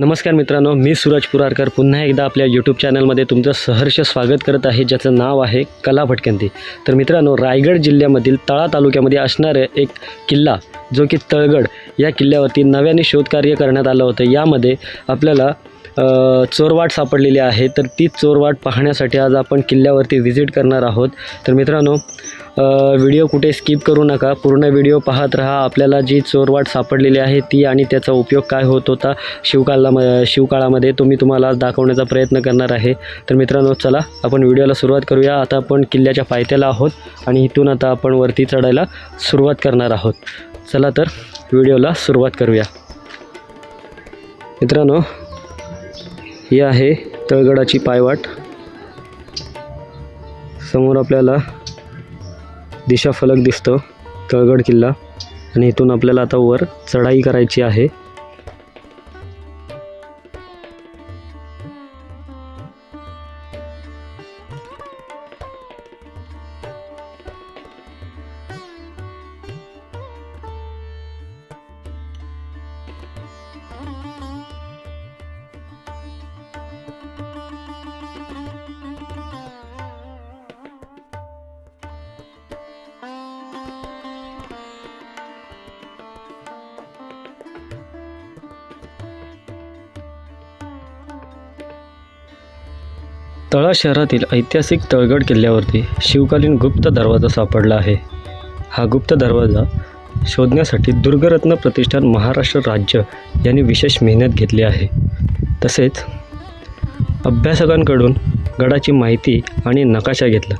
नमस्कार मित्रांनो मी सूरज पुरारकर. पुन्हा एकदा आपल्या यूट्यूब चॅनलमध्ये तुमचं सहर्ष स्वागत करत आहे ज्याचं नाव आहे कला भटकंती. तर मित्रांनो रायगड जिल्ह्यामधील तळा तालुक्यामध्ये असणारे एक किल्ला जो की तळगड या किल्ल्यावरती नव्याने शोधकार्य करण्यात आलं होतं. यामध्ये आपल्याला चोरवाट सापडलेली आहे तर ती चोरवाट पाहण्यासाठी आज आपण किल्ल्यावरती व्हिजिट करणार आहोत. तर मित्रांनो व्हिडिओ कुठे स्किप करू नका. पूर्ण व्हिडिओ पाहत राहा. आपल्याला जी चोरवाट सापडलेली आहे ती आणि त्याचा उपयोग काय होत होता शिवकाला शिवकाळामध्ये तो मी तुम्हाला आज दाखवण्याचा प्रयत्न करणार आहे. तर मित्रांनो चला आपण व्हिडिओला सुरुवात करूया. आता आपण किल्ल्याच्या पायथ्याला आहोत आणि इथून आता आपण वरती चढायला सुरुवात करणार आहोत. चला तर व्हिडिओला सुरुवात करूया. मित्रांनो ही आहे तळगडाची पायवाट. समोर आपल्याला दिशाफलक दिसतो तळगड किल्ला. आणि इथून आपल्याला आता वर चढाई करायची आहे. तळा शहरातील ऐतिहासिक तळगड किल्ल्यावरती शिवकालीन गुप्त दरवाजा सापडला आहे. हा गुप्त दरवाजा शोधण्यासाठी दुर्गरत्न प्रतिष्ठान महाराष्ट्र राज्य यांनी विशेष मेहनत घेतली आहे. तसेच अभ्यासकांकडून गडाची माहिती आणि नकाशा घेतला.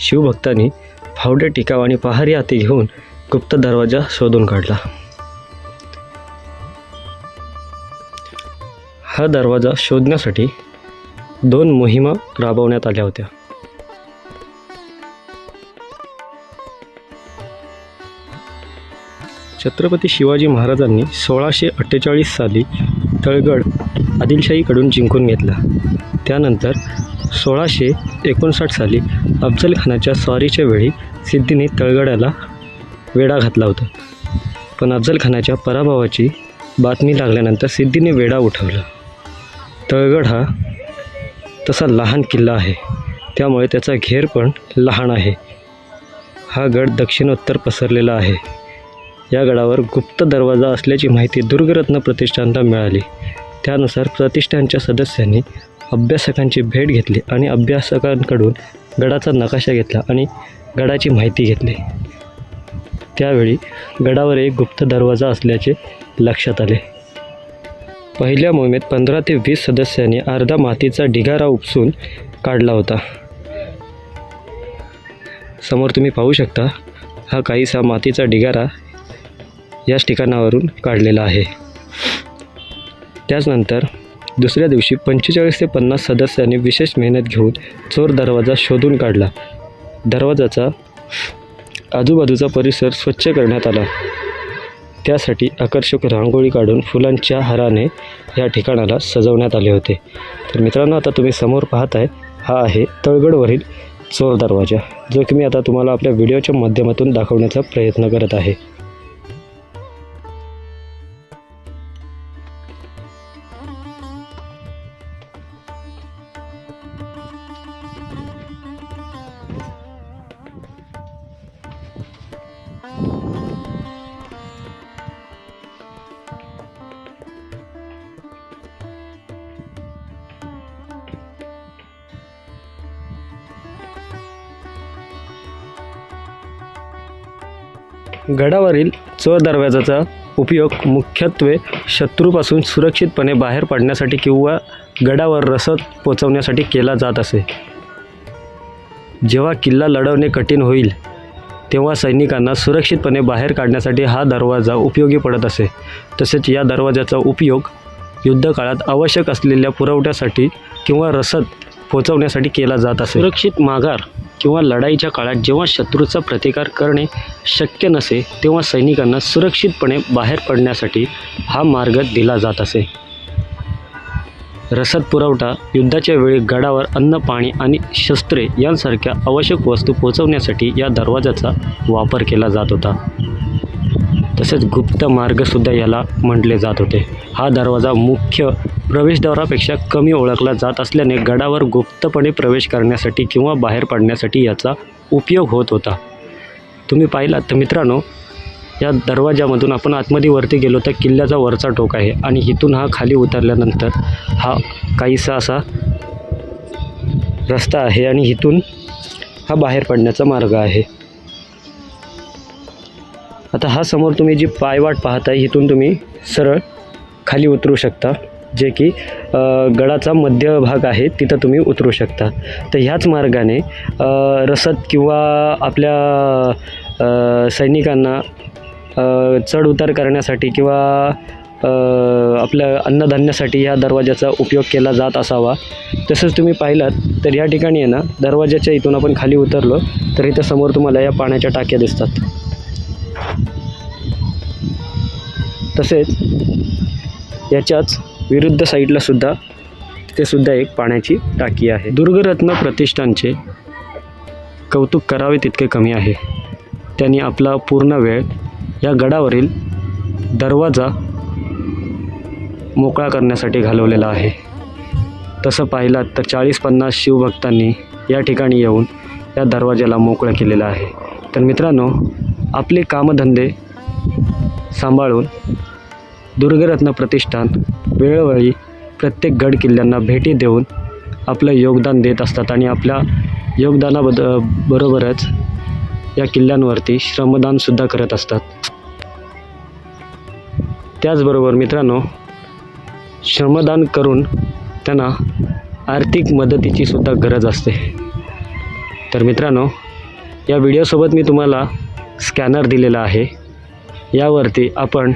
शिवभक्तांनी फावडे टिकाव आणि पहारी हाती घेऊन गुप्त दरवाजा शोधून काढला. हा दरवाजा शोधण्यासाठी दोन मोहिमा राबवण्यात आल्या होत्या. छत्रपती शिवाजी महाराजांनी सोळाशे अठ्ठेचाळीस साली तळगड आदिलशाहीकडून जिंकून घेतला. त्यानंतर सोळाशे एकोणसाठ साली अफजल खानाच्या स्वारीच्या वेळी सिद्धीने तळगडाला वेढा घातला होता. पण अफजल खानाच्या पराभवाची बातमी लागल्यानंतर सिद्धीने वेढा उठवला. तळगड हा तसा लहान किल्ला आहे. त्यामुळे त्याचा घेर पण लहान आहे. हा गड दक्षिणोत्तर पसरलेला आहे. या गडावर गुप्त दरवाजा असल्याची माहिती दुर्गरत्न प्रतिष्ठानला मिळाली. त्यानुसार प्रतिष्ठानच्या सदस्यांनी अभ्यासकांची भेट घेतली आणि अभ्यासकांकडून गडाचा नकाशा घेतला आणि गडाची माहिती घेतली. त्यावेळी गडावर एक गुप्त दरवाजा असल्याचे लक्षात आले. पहिल्या मोहिमेत पंधरा ते वीस सदस्यांनी अर्धा मातीचा ढिगारा उपसून काढला होता. समोर तुम्ही पाहू शकता हा काहीसा मातीचा ढिगारा याच ठिकाणावरून काढलेला आहे. त्याचनंतर दुसऱ्या दिवशी पंचेचाळीस ते पन्नास सदस्यांनी विशेष मेहनत घेऊन चोर दरवाजा शोधून काढला. दरवाजाचा आजूबाजूचा परिसर स्वच्छ करण्यात आला. त्यासाठी आकर्षक रांगोळी काढून फुलांच्या हाराने या ठिकाणाला सजवण्यात आले होते. तर मित्रांनो आता तुम्ही समोर पाहताय हा आहे तळगडवरील चोर दरवाजा जो की मी आता तुम्हाला आपल्या व्हिडिओच्या माध्यमातून दाखवण्याचा प्रयत्न करत आहे. गडावरील चोर दरवाजाचा उपयोग मुख्यत्वे शत्रूपासून सुरक्षितपणे बाहेर पडण्यासाठी किंवा गडावर रसद पोचवण्यासाठी केला जात असे. जेव्हा किल्ला लढवणे कठीण होईल तेव्हा सैनिकांना सुरक्षितपणे बाहेर काढण्यासाठी हा दरवाजा उपयोगी पडत असे. तसेच या दरवाजाचा उपयोग युद्धकाळात आवश्यक असलेल्या पुरवठ्यासाठी किंवा रसद पोचवण्यासाठी केला जात असे. सुरक्षित माघार किंवा लढाईच्या काळात जेव्हा शत्रूचा प्रतिकार करणे शक्य नसे तेव्हा सैनिकांना सुरक्षितपणे बाहेर पडण्यासाठी हा मार्ग दिला जात असे. रसद पुरवठा युद्धाच्या वेळी गडावर अन्न पाणी आणि शस्त्रे यांसारख्या आवश्यक वस्तू पोहोचवण्यासाठी या दरवाजाचा वापर केला जात होता. तसेच गुप्त मार्गसुद्धा याला म्हटले जात होते. हा दरवाजा मुख्य प्रवेशद्वारापेक्षा कमी ओळखला जात असल्याने गडावर गुप्तपणे प्रवेश करण्यासाठी किंवा बाहेर पडण्यासाठी याचा उपयोग होत होता. तुम्ही पाहिलात तर मित्रांनो या दरवाजामधून आपण आतमध्ये वरती गेलो तर किल्ल्याचा वरचा टोक आहे आणि इथून हा खाली उतरल्यानंतर हा काहीसा असा रस्ता आहे आणि इथून हा बाहेर पडण्याचा मार्ग आहे. आता हा समोर तुम्ही जी पायवाट पाहताय इथून तुम्ही सरळ खाली उतरू शकता. जे की गडाचा मध्य भाग आहे तिथं तुम्ही उतरू शकता. तर ह्याच मार्गाने रसद किंवा आपल्या सैनिकांना चढ उतार करण्यासाठी किंवा आपल्या अन्नधान्यासाठी ह्या दरवाजाचा उपयोग केला जात असावा. तसंच तुम्ही पाहिलात तर या ठिकाणी आहे ना दरवाज्याच्या इथून आपण खाली उतरलो तर इथं समोर तुम्हाला या पाण्याच्या टाक्या दिसतात. तसेच याच्याच विरुद्ध साईडला सुद्धा तिथे सुद्धा एक पाण्याची टाकी आहे. दुर्गरत्न प्रतिष्ठानचे कौतुक करावे तितके कमी आहे. त्यांनी आपला पूर्ण वेळ या गडावरील दरवाजा मोकळा करण्यासाठी घालवलेला आहे. तसं पाहिलात तर चाळीस पन्नास शिवभक्तांनी या ठिकाणी येऊन या दरवाज्याला मोकळं केलेलं आहे. तर मित्रांनो आपले कामधंदे सांभाळून दुर्गरत्न प्रतिष्ठान वेळोवेळी प्रत्येक गड किल्ल्यांना भेटी देऊन आपलं योगदान देत असतात आणि आपल्या योगदानाबद बरोबरच या किल्ल्यांवरती श्रमदानसुद्धा करत असतात. त्याचबरोबर मित्रांनो श्रमदान करून त्यांना आर्थिक मदतीची सुद्धा गरज असते. तर मित्रांनो या व्हिडिओसोबत मी तुम्हाला स्कॅनर दिलेला आहे. यावरती आपण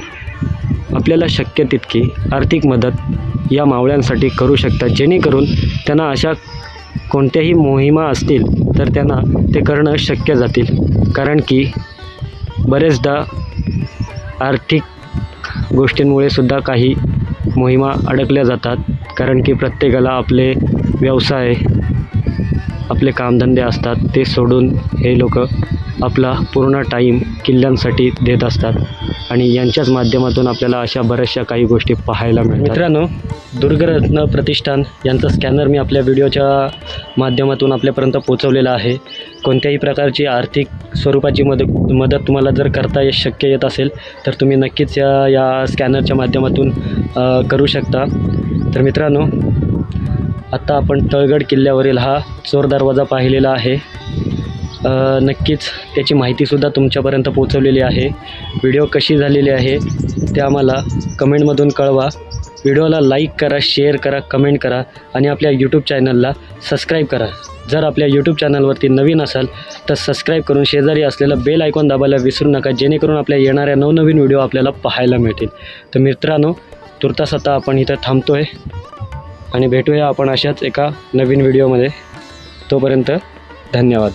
आपल्याला शक्य तितकी आर्थिक मदत या मावळ्यांसाठी करू शकतात. जेणेकरून त्यांना अशा कोणत्याही मोहिमा असतील तर त्यांना ते करणं शक्य जातील. कारण की बरेचदा आर्थिक गोष्टींमुळे सुद्धा काही मोहिमा अडकल्या जातात. कारण की प्रत्येकाला आपले व्यवसाय आपले कामधंदे असतात ते सोडून हे लोक आपला पूर्ण टाईम किल्ल्यांसाठी देत असतात. आणि यांच्याच माध्यमातून आपल्याला अशा बऱ्याचशा काही गोष्टी पाहायला मिळतात. मित्रांनो दुर्गरत्न प्रतिष्ठान यांचा स्कॅनर मी आपल्या व्हिडिओच्या माध्यमातून आपल्यापर्यंत पोहोचवलेला आहे. कोणत्याही प्रकारची आर्थिक स्वरूपाची मद मदत तुम्हाला जर करता ये शक्य येत असेल तर तुम्ही नक्कीच या या स्कॅनरच्या माध्यमातून करू शकता. तर मित्रांनो आत्ता आपण तळगड किल्ल्यावरील हा चोर दरवाजा पाहिलेला आहे. नक्कीच त्याची माहितीसुद्धा तुमच्यापर्यंत पोचवलेली आहे. व्हिडिओ कशी झालेली आहे ते आम्हाला कमेंटमधून कळवा. व्हिडिओला लाईक करा शेअर करा कमेंट करा आणि आपल्या यूट्यूब चॅनलला सबस्क्राईब करा. जर आपल्या यूट्यूब चॅनलवरती नवीन असाल तर सबस्क्राईब करून शेजारी असलेलं बेल आयकॉन दाबायला विसरू नका. जेणेकरून आपल्या येणाऱ्या नवनवीन व्हिडिओ आपल्याला पाहायला मिळतील. तर मित्रांनो तुर्तास आता आपण इथं थांबतो आहे आणि भेटूया आपण अशाच एका नवीन व्हिडिओमध्ये. तोपर्यंत धन्यवाद.